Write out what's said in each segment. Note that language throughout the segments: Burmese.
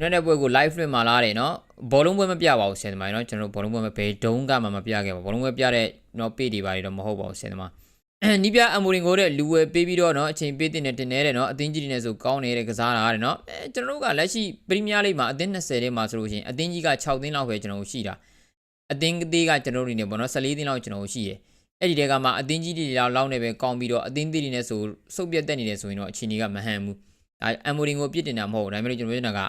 နေ့နေ့ပွဲကို live လွှင့်มาလားတယ်နော်ဘောလုံးပွဲမပြပါဘူးဆင်သမားနော်ကျွန်တော်တို့ဘောလုံးပွဲမဘယ်တုံးကမှမပြခဲ့ပါဘူးဘောလုံးပွဲပြတဲ့နော် page တွေပါတွေတော့မဟုတ်ပါဘူးဆင်သမားနီးပြအမိုရင်ကိုတဲ့လူဝယ်ပေးပြီးတော့နော်အချိန်ပေးတင်နေတင်နေတဲ့နော်အသင်းကြီးတွေနဲ့ဆိုကောင်းနေတဲ့ကစားတာတဲ့နော်အဲကျွန်တော်တို့ကလက်ရှိပရီးမီးယားလိမှာအသင်း20ထဲမှာဆိုလို့ရှိရင်အသင်းကြီးက6သင်းလောက်ပဲကျွန်တော်တို့ရှိတာအသင်းသေးကကျွန်တော်တို့နေပေါ့နော်14သင်းလောက်ကျွန်တော်တို့ရှိတယ်အဲ့ဒီတဲကမှအသင်းကြီးတွေလောက်လောက်နေပဲကောင်းပြီးတော့အသင်းသေးတွေနဲ့ဆိုစုပ်ပြတ်တက်နေတယ်ဆိုရင်တော့အချိန်ကြီးကမဟန်ဘူးဒါအမိုရင်ကိုပြစ်တင်တာမဟုတ်ဘူးဒါပေမဲ့ကျွန်တော်တို့က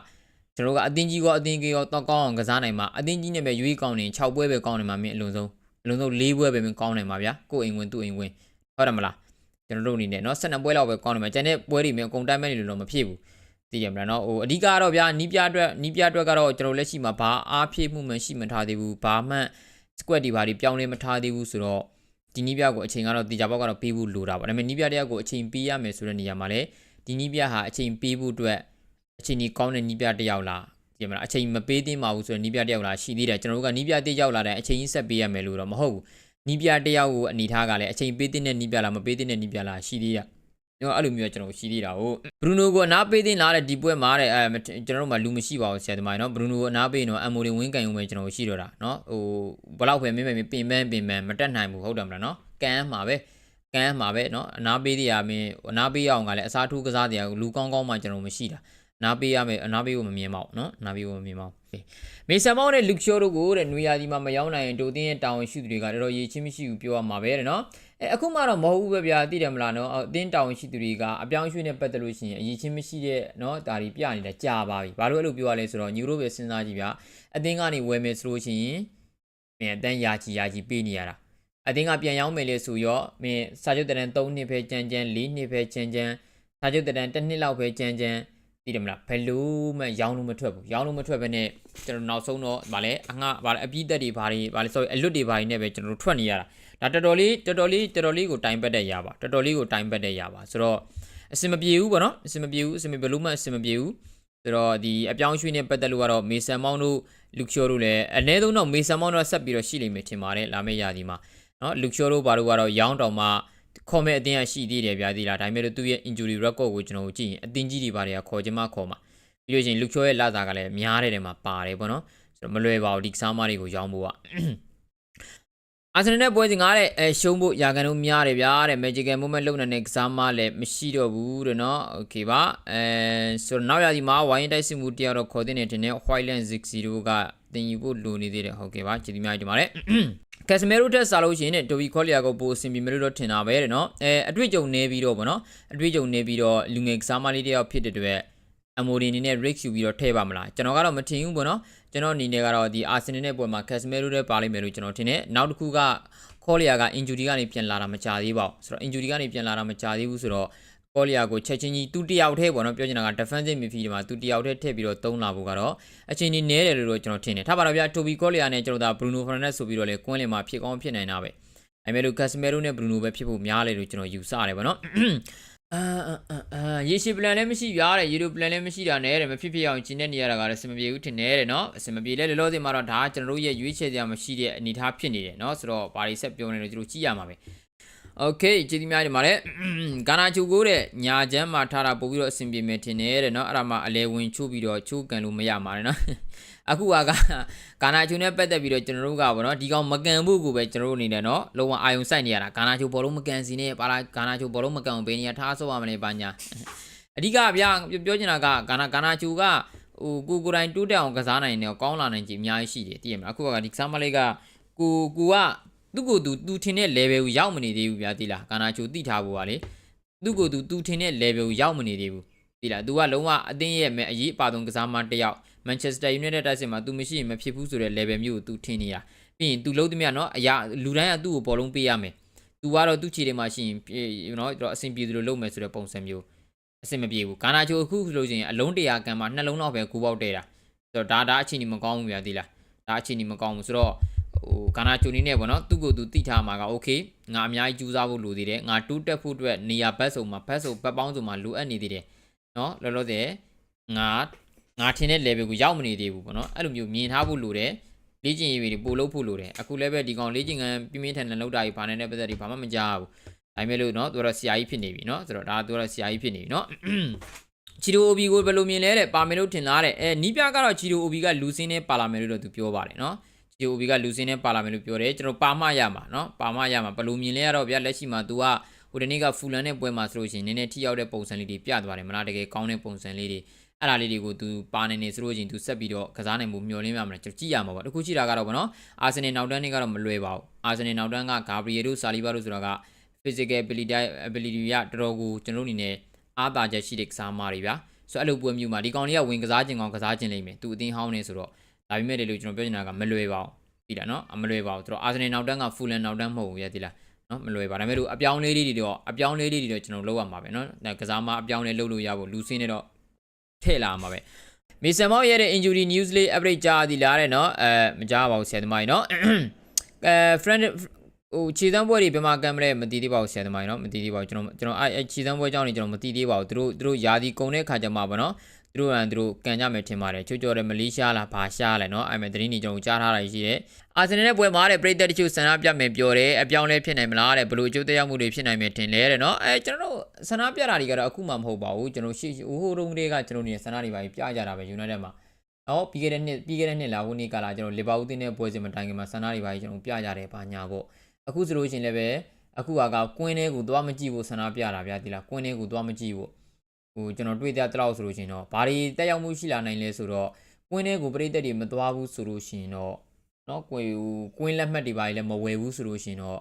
ကျွန်တော်တို့ကအတင်းကြီးကောအတင်းကြီးကောတော့ကောင်းအောင်ကစားနိုင်မှာအတင်းကြီးနဲ့ပဲရွေးကောင်းနေ6ပွဲပဲကောင်းနေမှာမင်းအလုံးစုံအလုံးစုံ4ပွဲပဲမင်းကောင်းနိုင်မှာဗျာကိုယ်အိမ်ဝင်သူ့အိမ်ဝင်ဟုတ်တယ်မလားကျွန်တော်တို့အနေနဲ့เนาะ12ပွဲလောက်ပဲကောင်းနေမှာကျန်တဲ့ပွဲတွေမင်းအကုန်တိုင်းမဲ့နေလို့တော့မဖြစ်ဘူးသိရမလားเนาะဟိုအဓိကတော့ဗျာနီးပြအတွက်နီးပြအတွက်ကတော့ကျွန်တော်လက်ရှိမှာဘာအားဖြည့်မှုမှရှိမထားသေးဘူးဘာမှ squad တွေဘာတွေပြောင်းလဲမထားသေးဘူးဆိုတော့ဒီနီးပြကိုအချိန်ကတော့တေချာပေါက်ကတော့ပေးဖို့လိုတာပေါ့ဒါပေမဲ့နီးပြတယောက်ကိုအချိန်ပေးရမယ်ဆိုတဲ့နေရာမှာလည်းဒီနီးပြဟာအချိန်ပေးဖို့အတွက် အချိန်ကြီးကောင်းတဲ့နီးပြတစ်ယောက်လားဒီမှာအချိန်မပေးသင့်ပါဘူးဆိုတော့နီးပြတစ်ယောက်လားရှိသေးတယ်ကျွန်တော်တို့ကနီးပြတစ်ယောက်လာတဲ့အချိန်ကြီးဆက်ပေးရမယ်လို့တော့မဟုတ်ဘူးနီးပြတစ်ယောက်ကိုအနေထားကလည်းအချိန်ပေးတဲ့နီးပြလားမပေးတဲ့နီးပြလားရှိသေးရကျွန်တော်အဲ့လိုမျိုးကျွန်တော်ရှိသေးတာဟုတ်ဘရူနိုကိုအနာပေးတင်လာတဲ့ဒီပွဲမှာတဲ့အဲကျွန်တော်တို့မှလူမရှိပါဘူးဆရာသမားနော်ဘရူနိုကိုအနာပေးရင်တော့အမိုလင်ဝင်းကန်ုံပဲကျွန်တော်ရှိတော့တာနော်ဟိုဘလောက်ပဲမင်းမင်းပင်ပန်းပင်ပန်းမတက်နိုင်ဘူးဟုတ်တယ်မလားနော်ကန်မှာပဲကန်မှာပဲနော်အနာပေးတရားမင်းအနာပေးအောင်ကလည်းအစားထိုးကစားတရားလူကောင်းကောင်းမှကျွန်တော်မရှိတာ နားပေးရမယ်အနားပေးဖို့မမြင်ပါဘူးเนาะနားပေးဖို့မမြင်ပါဘူးမေဆန်မောင်းနဲ့လူချိုတို့ကိုတဲ့နွေရာသီမှာမရောက်နိုင်ရင်ဒိုတင်းရဲ့တာဝန်ရှိသူတွေကတော်တော်ရေးချင်းမရှိဘူးပြောရမှာပဲတဲ့เนาะအဲအခုမှတော့မဟုတ်ဘူးပဲဗျာသိတယ်မလားเนาะအတင်းတာဝန်ရှိသူတွေကအပြောင်းရွှေ့နဲ့ပတ်သက်လို့ရှိရင်အရေးချင်းမရှိတဲ့เนาะဒါတွေပြနေတာကြာပါပြီဘာလို့အဲ့လိုပြောရလဲဆိုတော့ညီတို့ပဲစဉ်းစားကြည့်ဗျာအတင်းကနေဝယ်မယ်ဆိုလို့ရှိရင်မင်းအတန်းယာချီယာချီပေးနေရတာအတင်းကပြန်ရောက်မယ်လေဆိုရောမင်းစာချုပ်တရန်3နှစ်ပဲကြမ်းကြမ်း4နှစ်ပဲကြမ်းကြမ်းစာချုပ်တရန်1နှစ်လောက်ပဲကြမ်းကြမ်း သိတယ်မလားဘယ်လို့မှရောင်းလို့မထွက်ဘူးရောင်းလို့မထွက်ဘဲနဲ့ကျွန်တော်နောက်ဆုံးတော့ဗာလဲအငှဗာလဲအပြည့်တက်တွေဗာတွေဗာလဲ sorry အလွတ်တွေဗာတွေနဲ့ပဲကျွန်တော်တို့ထွက်နေရတာဒါတော်တော်လေးတော်တော်လေးတော်တော်လေးကိုတိုင်ပတ်တဲ့ရပါတော်တော်လေးကိုတိုင်ပတ်တဲ့ရပါဆိုတော့အစင်မပြေဘူးပေါ့နော်အစင်မပြေဘူးအစင်မဘယ်လို့မှအစင်မပြေဘူးဆိုတော့ဒီအပြောင်းရွှေ့နဲ့ပတ်သက်လို့ကတော့မေဆန်မောင်းတို့လူချိုတို့လည်းအနည်းဆုံးတော့မေဆန်မောင်းတို့ဆက်ပြီးတော့ရှိလိမ့်မယ်ထင်ပါတယ်လာမယ့်ရာသီမှာနော်လူချိုတို့ဘာလို့ကတော့ရောင်းတောင်မှ ခေါ်မဲ့အတင်းကရှိသေးတယ်ဗျာဒီလားဒါပေမဲ့လို့သူ့ရဲ့ injury record ကိုကျွန်တော်တို့ကြည့်ရင်အတင်းကြီးတွေဘာတွေကခေါ်ချင်မှခေါ်မှာပြီးလို့ရှိရင်လူချိုရဲ့လာတာကလည်းများတဲ့တယ်မှာပါတယ်ပေါ့နော်ကျွန်တော်မလွယ်ပါဘူးဒီကစားမတွေကိုရောင်းဖို့ကအာဆင်နယ်နဲ့ပွဲစဉ်ငားတဲ့အဲရှုံးဖို့ရာခံတို့များတယ်ဗျာတဲ့ magical moment လုံနေတဲ့ကစားမလည်းမရှိတော့ဘူးတဲ့နော် okay ပါအဲဆိုတော့နောက်ရာဒီမှာဝိုင်းတိုက်စစ်မှုတရားတော့ခေါ်တဲ့နေတင်တဲ့ white land 60ကတင်ယူဖို့လိုနေသေးတယ်ဟုတ်ကဲ့ပါကျေးဇူးများကြီးတင်ပါတယ် ကက်စမဲရိုတက်စားလို့ရှိရင်တိုဘီခေါလီယာကိုပိုအဆင်ပြေမလို့တော့ထင်တာပဲတဲ့နော်အဲအတွေ့အကြုံနေပြီးတော့ဗောနော်အတွေ့အကြုံနေပြီးတော့လူငယ်ကစားမလေးတယောက်ဖြစ်တဲ့အတွက်အမိုဒီအနေနဲ့ risk ယူပြီးတော့ထည့်ပါမလားကျွန်တော်ကတော့မထင်ဘူးဗောနော်ကျွန်တော်အနေနဲ့ကတော့ဒီအာဆင်နယ်နဲ့ပွဲမှာကက်စမဲရိုတက်ပါလိမ့်မယ်လို့ကျွန်တော်ထင်တယ်နောက်တစ်ခုကခေါလီယာက injury ကနေပြန်လာတာမကြသေးပါဘူးဆိုတော့ injury ကနေပြန်လာတာမကြသေးဘူးဆိုတော့ ကောလီယာကိုချက်ချင်းကြီးသူတယောက်တည်းပေါ့နော်ပြောချင်တာက defensive midfield မှာသူတယောက်တည်းထည့်ပြီးတော့သုံးလာဖို့ကတော့အချိန်ကြီးနည်းတယ်လို့တော့ကျွန်တော်ထင်တယ်ထားပါတော့ဗျာတိုဘီကောလီယာနဲ့ကျွန်တော်ဒါ Bruno Fernandes ဆိုပြီးတော့လေကွင်းလင်မှာဖြစ်ကောင်းဖြစ်နိုင်တာပဲအဲမဲ့လို့ Casemiro နဲ့ Bruno ပဲဖြစ်ဖို့များလေလို့ကျွန်တော်ယူဆရတယ်ပေါ့နော်အာအာရေရှည် plan လည်းမရှိပြားတဲ့ရေလို plan လည်းမရှိတာနဲ့တဲ့မဖြစ်ဖြစ်အောင်ကျင်းနေနေရတာကလည်းအဆင်မပြေဘူးထင်တယ်တဲ့နော်အဆင်မပြေလဲလောလောဆယ်မှာတော့ဒါကကျွန်တော်တို့ရဲ့ရွေးချယ်စရာမရှိတဲ့အနေအထားဖြစ်နေတယ်နော်ဆိုတော့ဘာတွေဆက်ပြောနေလို့ကျွန်တော်ကြည့်ရမှာပဲ โอเคကြည့်ဒီများဒီမှာလေဂါနာချူကိုတဲ့ညာချမ်းမှာထားတာပို့ပြီးတော့အဆင်ပြေမယ်ထင်တယ်တဲ့နော်အဲ့ဒါမှအလဲဝင်ချိုးပြီးတော့ချိုးကန်လို့မရမှာတဲ့နော်အခုကဂါနာချူနဲ့ပတ်သက်ပြီးတော့ကျွန်တော်တို့ကဗောနော်ဒီကောင်မကန်ဖို့ကိုပဲကျွန်တော်တို့အနေနဲ့နော်လုံးဝအာယုံစိုက်နေရတာဂါနာချူဘောလုံးမကန်စီနဲ့ပါလာဂါနာချူဘောလုံးမကန်အောင်ဘေးနေရထားဆော့ရမလဲပါညာအဓိကဗျာပြောချင်တာကဂါနာဂါနာချူကဟိုကိုကိုတိုင်းတိုးတက်အောင်ကစားနိုင်တယ်ကောင်းလာနိုင်ကြအများကြီးရှိတယ်သိရမလားအခုကဒီကစားမလေးကကိုကိုက သူ့ကိုသူသူထင်တဲ့ level ကိုရောက်မနေသေးဘူးဗျာသိလားကာနာချိုတိထားဖို့ကလေသူ့ကိုသူသူထင်တဲ့ level ကိုရောက်မနေသေးဘူးသိလား तू ကလုံးဝအသင်းရဲ့အရေးအပါဆုံးကစားမတစ်ယောက် Manchester United တိုက်စစ်မှာ तू မရှိရင်မဖြစ်ဘူးဆိုတဲ့ level မျိုးကို तू ထင်နေတာပြီးရင် तू လုံးသမျှเนาะအရာလူတိုင်းကသူ့ကိုပေါ်လုံးပေးရမယ် तू ကတော့သူ့ခြေထဲမှာရှိရင်เนาะတော့အဆင်ပြေသလိုလုပ်မယ်ဆိုတဲ့ပုံစံမျိုးအဆင်မပြေဘူးကာနာချိုအခုဆိုလို့ရှိရင်အလုံးတရာကန်မှာနှလုံးလောက်ပဲကူပေါက်တဲ့တာဆိုတော့ဒါဒါအချိန်ကြီးမကောင်းဘူးဗျာသိလားဒါအချိန်ကြီးမကောင်းဘူးဆိုတော့ ဟိုကာနာချိုနေနဲ့ပေါ့နော်သူ့ကိုယ်သူတိထားမှာကโอเคငါအများကြီးကြိုးစားဖို့လိုသေးတယ်ငါတူးတက်ဖို့အတွက်နေရာဘက်စုံမှာဘက်စုံဘက်ပေါင်းစုံမှာလိုအပ်နေသေးတယ်နော်လောလောဆယ်ငါငါထင်တဲ့ level ကိုရောက်မနေသေးဘူးပေါ့နော်အဲ့လိုမျိုးမြင်ထားဖို့လိုတယ်လေ့ကျင့်ရေးတွေပို့လုပ်ဖို့လိုတယ်အခုလည်းပဲဒီကောင်လေ့ကျင့်ခန်းပြင်းပြင်းထန်ထန်လုပ်တာကြီးဘာနဲ့နဲ့ပတ်သက်ပြီးဘာမှမကြားဘူးဒါပေမဲ့လို့နော်သူကတော့ဆရာကြီးဖြစ်နေပြီနော်ဆိုတော့ဒါသူကတော့ဆရာကြီးဖြစ်နေပြီနော် ချီတို OB ကိုဘယ်လိုမြင်လဲတဲ့ပါမယ်လို့ထင်လားတဲ့အဲနီးပြကတော့ချီတို OB ကလူစင်းနဲ့ပါလာမယ်လို့တော့သူပြောပါတယ်နော် ချီတို OB ကလူစင်းနဲ့ပါလာမယ်လို့ပြောတယ်ကျွန်တော်ပါမရမှာနော်ပါမရမှာဘယ်လိုမြင်လဲရတော့ဗျာလက်ရှိမှာ तू ကဟိုတနေ့ကဖူလန်နဲ့ပွဲမှာဆိုလို့ရှိရင်နည်းနည်းထိရောက်တဲ့ပုံစံလေးတွေပြသွားတယ်မလားတကယ်ကောင်းတဲ့ပုံစံလေးတွေအဲ့ဒါလေးတွေကို तू ပါနေနေဆိုလို့ရှိရင် तू ဆက်ပြီးတော့ကစားနိုင်မှုမျှော်လင့်ရမှာကျွန်တော်ကြည့်ရမှာပေါ့တခုရှိတာကတော့ဗောနော်အာဆင်နယ်နောက်တန်းတွေကတော့မလွယ်ပါဘူးအာဆင်နယ်နောက်တန်းကဂါဘရီယယ်တို့ဆာလီဘာတို့ဆိုတာက physical ability ability ရတော်တော်ကိုကျွန်တော်တို့အနေနဲ့အားသာချက်ရှိတဲ့ကစားမားတွေဗျာဆိုတော့အဲ့လိုပွဲမျိုးမှာဒီကောင်လေးကဝင်ကစားခြင်းကောင်ကစားခြင်းလိမ့်မယ်သူအတင်းဟောင်းနေဆိုတော့ ဒါပေမဲ့လေလို့ကျွန်တော်ပြောချင်တာကမလွယ်ပါဘူးသိလားနော်အမလွယ်ပါဘူးသူတို့အာဆင်နယ်နောက်တန်းကဖူလန်နောက်တန်းမဟုတ်ဘူးရဲ့သိလားနော်မလွယ်ပါဒါပေမဲ့လို့အပြောင်းလေးလေးတွေတော့အပြောင်းလေးလေးတွေတော့ကျွန်တော်လုပ်ရမှာပဲနော်ဒါကစားမအပြောင်းလေးလုပ်လို့ရဖို့လူစင်းနေတော့ထည့်လာမှာပဲမီဆန်မောက်ရဲ့ injury news လေး update ကြားသည်လားတဲ့နော်အဲမကြားပါဘူးဆရာသမားကြီးနော်အဲ friend ဟိုခြေသမ်းပွဲတွေဘယ်မှာကမ်းမလဲမသိသေးပါဘူးဆရာသမားကြီးနော်မသိသေးပါဘူးကျွန်တော်ကျွန်တော်အဲအဲခြေသမ်းပွဲအကြောင်းတွေကျွန်တော်မသိသေးပါဘူးသူတို့သူတို့ယာဒီကုံတဲ့ခါကျမှပါနော် သူတို့ကသူတို့ကန်ကြမယ်ထင်ပါတယ်ချိုးကြော်တဲ့မလေးရှားလားဘာရှားလဲနော်အဲ့မဲ့သတင်းတွေကျွန်တော်ကြားထားတာရှိတယ်အာဆင်နယ်နဲ့ပွဲမှာတဲ့ပရိသတ်တချို့ဆန္ဒပြမယ်ပြောတယ်အပြောင်းလဲဖြစ်နိုင်မလားတဲ့ဘလို့အကျိုးသက်ရောက်မှုတွေဖြစ်နိုင်မယ်ထင်လဲတဲ့နော်အဲကျွန်တော်တို့ဆန္ဒပြတာတွေကတော့အခုမှမဟုတ်ပါဘူးကျွန်တော်ရှေ့ဟိုဟိုတုန်းကတည်းကကျွန်တော်နေဆန္ဒတွေပါပြကြတာပဲ United မှာနော်ပြီးခဲ့တဲ့နှစ်ပြီးခဲ့တဲ့နှစ်လာခုနှစ်ကလာကျွန်တော်လီဗာပူးတင်းတဲ့ပွဲစဉ်မတိုင်ခင်မှာဆန္ဒတွေပါကျွန်တော်ပြကြတယ်ပါညာပေါ့အခုဆိုလို့ရှိရင်လည်းပဲအခုကကွင်းထဲကိုသွားမကြည့်ဖို့ဆန္ဒပြတာဗျာဒီလားကွင်းထဲကိုသွားမကြည့်ဖို့ ဟိုကျွန်တော်တွေ့တဲ့တလောက်ဆိုလို့ရှိရင်တော့ဘာတွေတက်ရောက်မှုရှိလာနိုင်လဲဆိုတော့ကွင်းထဲကိုပြိသက်တွေမသွားဘူးဆိုလို့ရှိရင်တော့နော်ကွင်းကွင်းလက်မှတ်တွေပါလည်းမဝယ်ဘူးဆိုလို့ရှိရင်တော့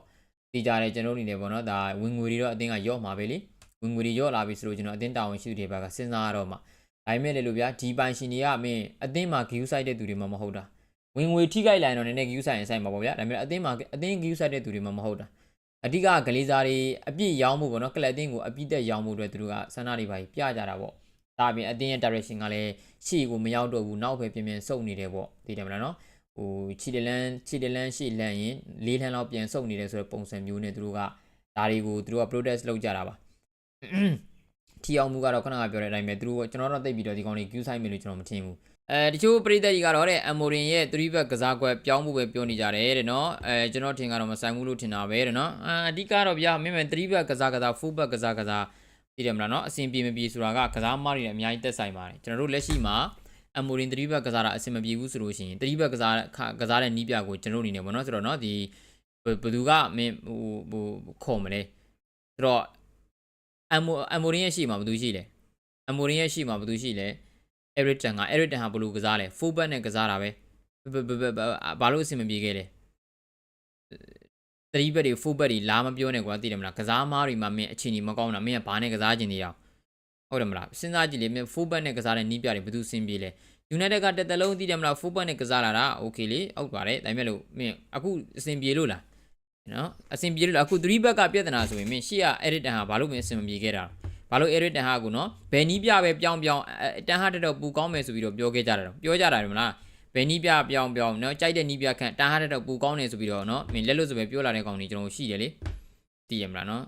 တည်ကြတယ်ကျွန်တော်အနေနဲ့ပေါ့နော်ဒါဝင်ငွေတွေတော့အတင်းကရော့မှာပဲလေဝင်ငွေတွေရော့လာပြီဆိုလို့ကျွန်တော်အတင်းတာဝန်ရှိသူတွေဘက်ကစဉ်းစားရတော့မှာဒါပေမဲ့လေလို့ဗျာဒီပိုင်ရှင်တွေကမင်းအတင်းမှာ view site တဲ့သူတွေမှမဟုတ်တာဝင်ငွေထိခိုက်လာရင်တော့နည်းနည်း view site ရင်ဆိုင်မှာပေါ့ဗျာဒါပေမဲ့အတင်းမှာအတင်း view site တဲ့သူတွေမှမဟုတ်တာ အဓိကကလေးစားတွေအပြည့်ရောင်းမှုပေါ့နော်ကလပ်တင်းကိုအပြည့်တက်ရောင်းမှုတွေသူတို့ကဆန္ဒတွေပါပြကြတာပေါ့ဒါအပြင်အတင်းရဲ့ direction ကလည်းရှေ့ကိုမရောက်တော့ဘူးနောက်ပဲပြင်ပြင်စုပ်နေတယ်ပေါ့သိတယ်မလားနော်ဟိုခြေတလန်းခြေတလန်းရှေ့လန့်ရင်လေးလန်းလောက်ပြန်စုပ်နေတယ်ဆိုတဲ့ပုံစံမျိုးနဲ့သူတို့ကဒါတွေကိုသူတို့က protest လုပ်ကြတာပါထီအောင်မှုကတော့ခဏကပြောတဲ့အတိုင်းပဲသူတို့ကကျွန်တော်တို့သိပြီးတော့ဒီကောင်တွေ queue site မယ်လို့ကျွန်တော်မထင်ဘူး အဲတချို့ပရိသတ်ကြီးကတော့တဲ့အမိုရင်ရဲ့3ဘက်ကစားကွက်ပြောင်းမှုပဲပြောနေကြတယ်တဲ့နော်အဲကျွန်တော်ထင်ကတော့မဆိုင်ဘူးလို့ထင်တာပဲတဲ့နော်အအဓိကတော့ဗျာမင်းမဲ့3ဘက်ကစားကစား4ဘက်ကစားကစားသိတယ်မလားနော်အဆင်ပြေမပြေဆိုတာကကစားမတွေနဲ့အများကြီးသက်ဆိုင်ပါတယ်ကျွန်တော်တို့လက်ရှိမှာအမိုရင်3ဘက်ကစားတာအဆင်မပြေဘူးဆိုလို့ရှိရင်3ဘက်ကစားကစားတဲ့နီးပြကိုကျွန်တော်အနေနဲ့ပေါ့နော်ဆိုတော့နော်ဒီဘယ်သူကမင်းဟိုဟိုခေါ်မလဲဆိုတော့အမိုအမိုရင်ရဲ့ရှိမှာဘယ်သူရှိလဲအမိုရင်ရဲ့ရှိမှာဘယ်သူရှိလဲ Eriton က Eriton ဟာဘလို့ကစားလဲ full back နဲ့ကစားတာပဲဘာလို့အဆင်မပြေခဲ့လဲ3ဘက်တွေ full back တွေလာမပြောနဲ့ကွာသိတယ်မလားကစားမားတွေမှာမင်းအချိန်ကြီးမကောင်းတာမင်းကဘာနဲ့ကစားခြင်းနေရအောင်ဟုတ်တယ်မလားစဉ်းစားကြည့်လေမင်း full back နဲ့ကစားတဲ့နီးပြတွေဘယ်သူစင်ပြေလဲ United ကတက်တလုံးသိတယ်မလား full back နဲ့ကစားလာတာ okay လေဟုတ်ပါတယ်ဒါပေမဲ့လို့မင်းအခုအဆင်ပြေလို့လားနော်အဆင်ပြေလို့လားအခု3ဘက်ကပြဿနာဆိုရင်မင်းရှေ့က Eriton ဟာဘာလို့မင်းအဆင်မပြေခဲ့တာလဲ ဘာလို့ Eric တန်ဟာကူနော်ဘယ်နီးပြပဲပြောင်းပြောင်းတန်ဟာတက်တော့ပူကောင်းမယ်ဆိုပြီးတော့ပြောခဲ့ကြတာတော့ပြောကြတာတယ်မလားဘယ်နီးပြပြောင်းပြောင်းနော်ကြိုက်တဲ့နီးပြခန့်တန်ဟာတက်တော့ပူကောင်းတယ်ဆိုပြီးတော့နော်မင်းလက်လို့ဆိုပဲပြောလာတဲ့ကောင်တွေကျွန်တော်ရှိတယ်လေသိရမလားနော်